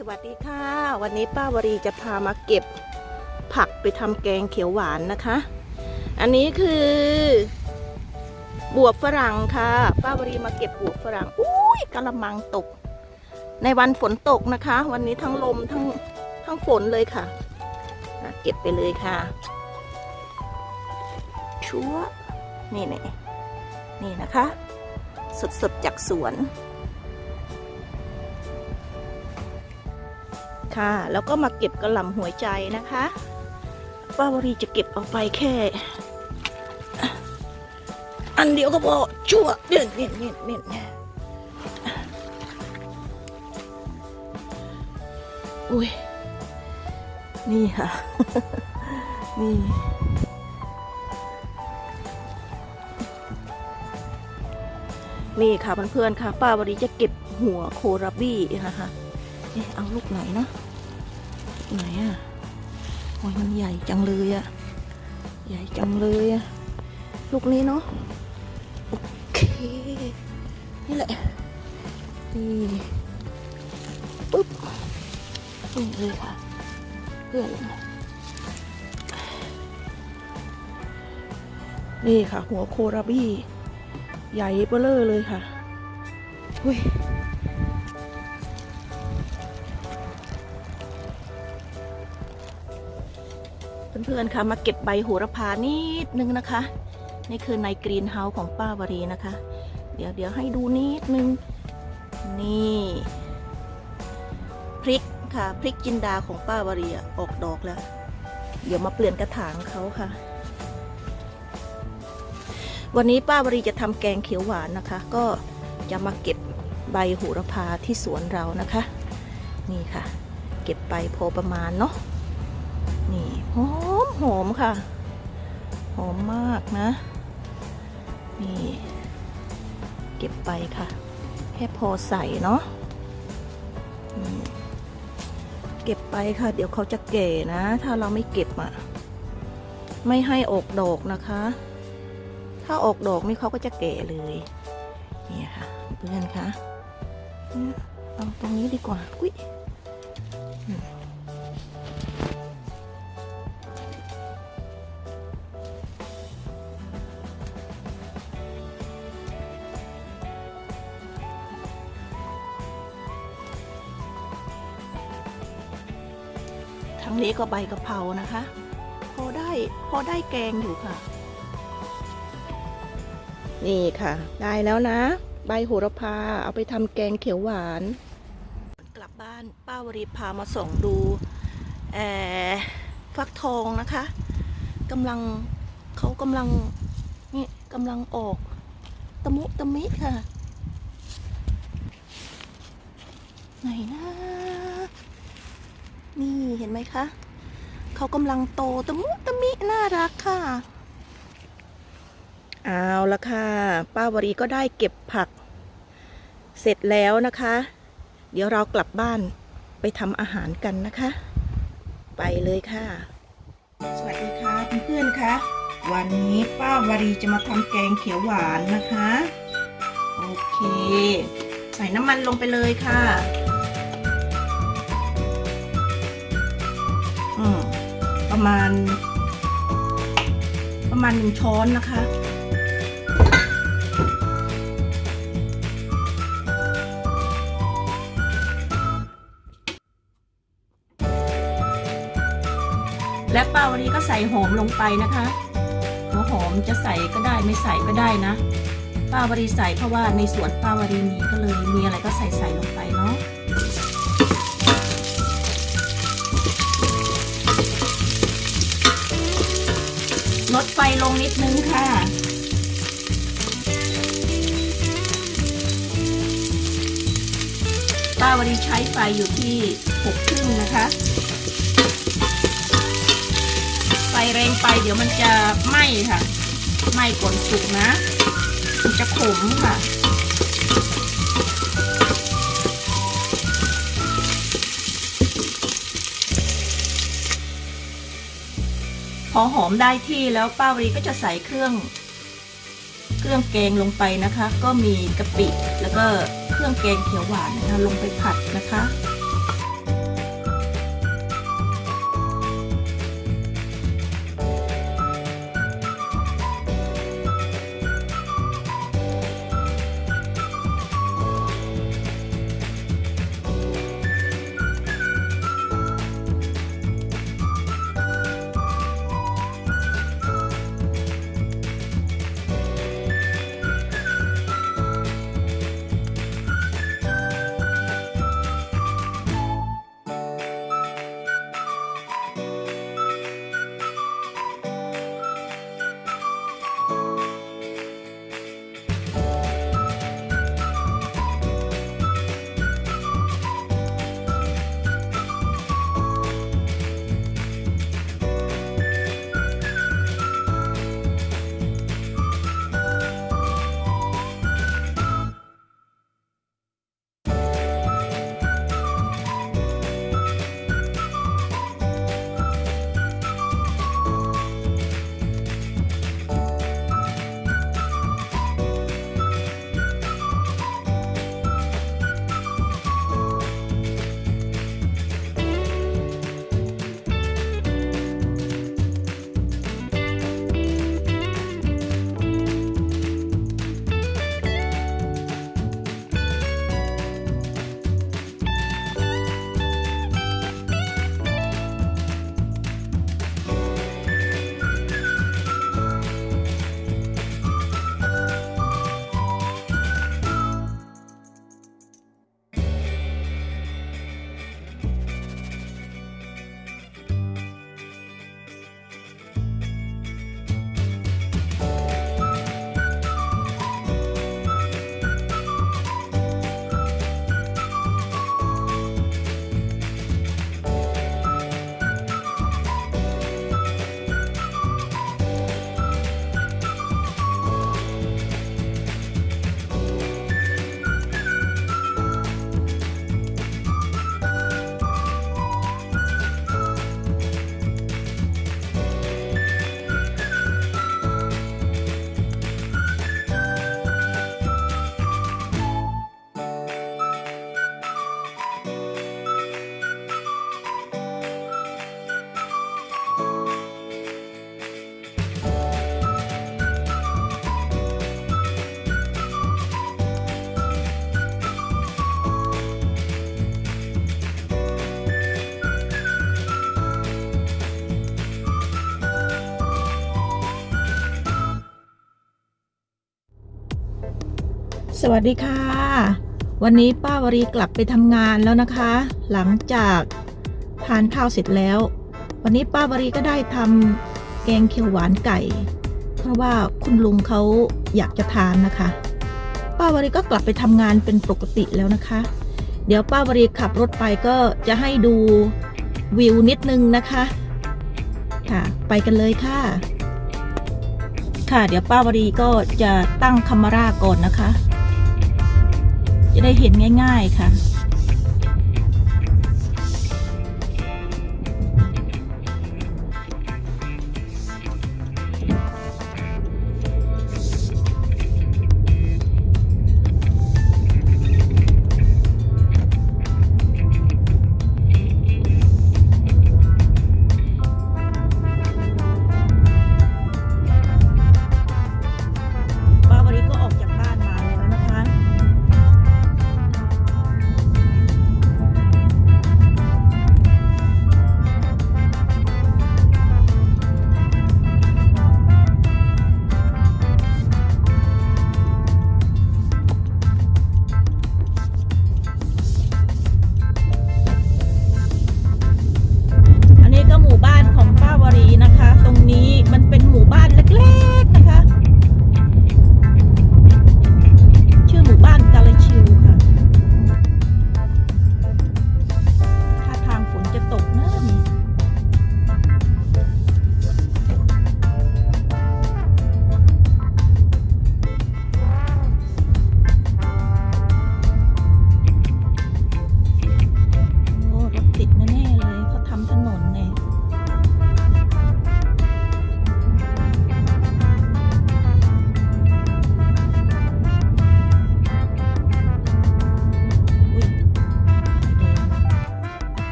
สวัสดีค่ะ วันนี้ป้าวรีจะพามาเก็บผักไปทำแกงเขียวหวานนะคะ อันนี้คือบวบฝรั่งค่ะ ป้าวรีมาเก็บบวบฝรั่งอุ้ยกระมังตก ในวันฝนตกนะคะ วันนี้ทั้งลมทั้งทั้งฝนเลยค่ะ เก็บไปเลยค่ะ ชัวนี่นี่นี่นะคะ สดๆจากสวน ค่ะ แล้วก็มาเก็บกระหล่ำหัวใจนะคะป้าวรีจะเก็บเอาไปแค่ อันเดียวก็พอชั่วเด่นเด่นเด่นเด่นอุ้ยนี่ค่ะ นี่นี่ค่ะเพื่อนๆค่ะ ป้าวรีจะเก็บหัวโคราบี้นะคะ เอ๊ะเอาลูกไหนนะ ไหนอะโอ้ยมันใหญ่จังเลยอะ ใหญ่จังเลยอะ ลูกนี้เนาะ โอเค นี่แหละ นี่ปุ๊บนี่เลยค่ะ เพื่อนนี่ค่ะ หัวโคราบี้ ใหญ่เบ้อเลอเลยค่ะ อุ้ย พื่อนๆค่ะมาเก็บใบโหระพานิดนึงนะคะนี่คือในกรีนเฮาส์ของป้าวรีนะคะ เดี๋ยวเดี๋ยวให้ดูนิดนึง นี่พริกค่ะพริกจินดาของป้าวรีออกดอกแล้ว เดี๋ยวมาเปลี่ยนกระถางเขาค่ะ วันนี้ป้าวรีจะทำแกงเขียวหวานนะคะ ก็จะมาเก็บใบโหระพาที่สวนเรานะคะ นี่ค่ะ เก็บไปพอประมาณเนาะนี่หอม หอมค่ะ หอมมากนะ นี่ เก็บไปค่ะ แค่พอใส่เนาะเก็บไปค่ะ เดี๋ยวเขาจะแก่นะ ถ้าเราไม่เก็บอะ่ะ ไม่ให้ออกดอกนะคะ ถ้าออกดอกนี่เขาก็จะแก่เลยนี่ค่ะเพื่อนคะเนี่ยเอาตรงนี้ดีกว่าอุ้ย งนี้ก็ใบกะเพรานะคะ พอได้พอได้แกงอยู่ค่ะ นี่ค่ะ ได้แล้วนะ ใบโหระพาเอาไปทำแกงเขียวหวาน กลับบ้านป้าวรีพามาส่องดูฟักทองนะคะกำลังเขากำลังนี่กำลังออกตะมุตะมิค่ะ ไหนนะ นี่เห็นไหมคะ เขากำลังโตตะมุตะมิน่ารักค่ะ เอาละค่ะ ป้าวรีก็ได้เก็บผัก เสร็จแล้วนะคะ เดี๋ยวเรากลับบ้านไปทำอาหารกันนะคะ ไปเลยค่ะ สวัสดีค่ะเพื่อนๆคะวันนี้ป้าวรีจะมาทำแกงเขียวหวานนะคะ โอเค ใส่น้ำมันลงไปเลยค่ะ มาณ ประมาณหนึ่งช้อนนะคะ และเป้าวันนี้ก็ใส่หอมลงไปนะคะหัวหอมจะใส่ก็ได้ไม่ใส่ก็ได้นะป้าวรีใส่เพราะว่าในสวนป้าวรีมีก็เลยมีอะไรก็ใส่ใส่ลงไปเนาะ ลงนิดนึงค่ะ ป้าวันนี้ใช้ไฟอยู่ที่หกครึ่งนะคะ ไฟแรงไปเดี๋ยวมันจะไหม้ค่ะ ไหม้ก่อนสุกนะ มันจะขมค่ะ หอมได้ที่แล้วป้าวรีก็จะใส่เครื่อง เครื่องแกงลงไปนะคะ ก็มีกะปิแล้วก็เครื่องแกงเขียวหวานนะคะลงไปผัดนะคะ สวัสดีค่ะ วันนี้ป้าวรีกลับไปทำงานแล้วนะคะ หลังจากทานข้าวเสร็จแล้ว วันนี้ป้าวรีก็ได้ทำแกงเขียวหวานไก่ เพราะว่าคุณลุงเขาอยากจะทานนะคะ ป้าวรีก็กลับไปทำงานเป็นปกติแล้วนะคะ เดี๋ยวป้าวรีขับรถไปก็จะให้ดูวิวนิดนึงนะคะค่ะ ไปกันเลยค่ะ ค่ะ เดี๋ยวป้าวรีก็จะตั้งคามาราก่อนนะคะ จะได้เห็นง่าย ๆค่ะ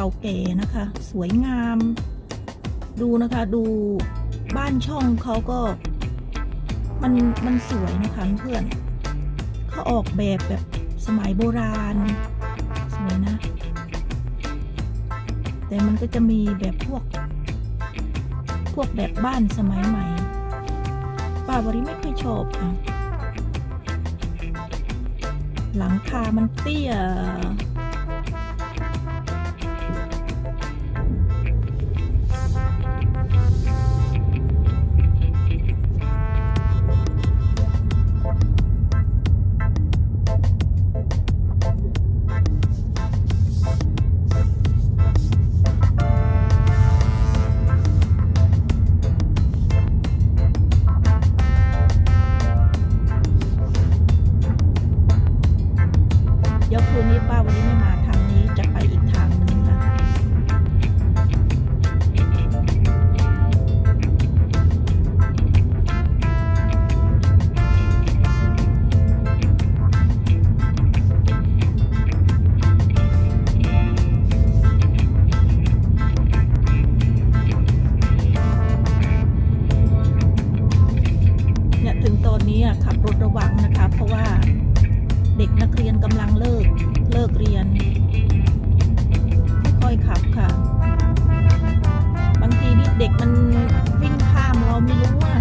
ก่าแก่นะคะ สวยงาม ดูนะคะดูบ้านช่องเขาก็ มันมันสวยนะคะเพื่อนเขาออกแบบแบบสมัยโบราณ สวยนะ แต่มันก็จะมีแบบพวก พวกแบบบ้านสมัยใหม่ป้าวริไม่ค่อยชอบค่ะหลังคามันเตี้ย เด็กนักเรียนกำลังเลิก เลิกเรียน ค่อยๆขับค่ะ บางทีนี่เด็กมันวิ่งข้ามเราไม่รู้อะ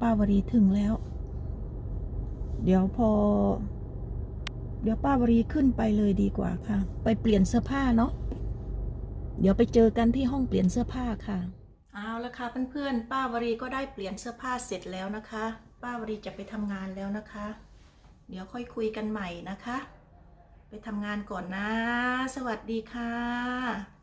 ป้าวรีถึงแล้ว เดี๋ยวพอ เดี๋ยวป้าวรีขึ้นไปเลยดีกว่าค่ะ ไปเปลี่ยนเสื้อผ้าเนาะเดี๋ยวไปเจอกันที่ห้องเปลี่ยนเสื้อผ้าค่ะเอาละค่ะเพื่อนๆ ป้าวรีก็ได้เปลี่ยนเสื้อผ้าเสร็จแล้วนะคะ ป้าวรีจะไปทำงานแล้วนะคะ เดี๋ยวค่อยคุยกันใหม่นะคะ ไปทำงานก่อนนะ สวัสดีค่ะ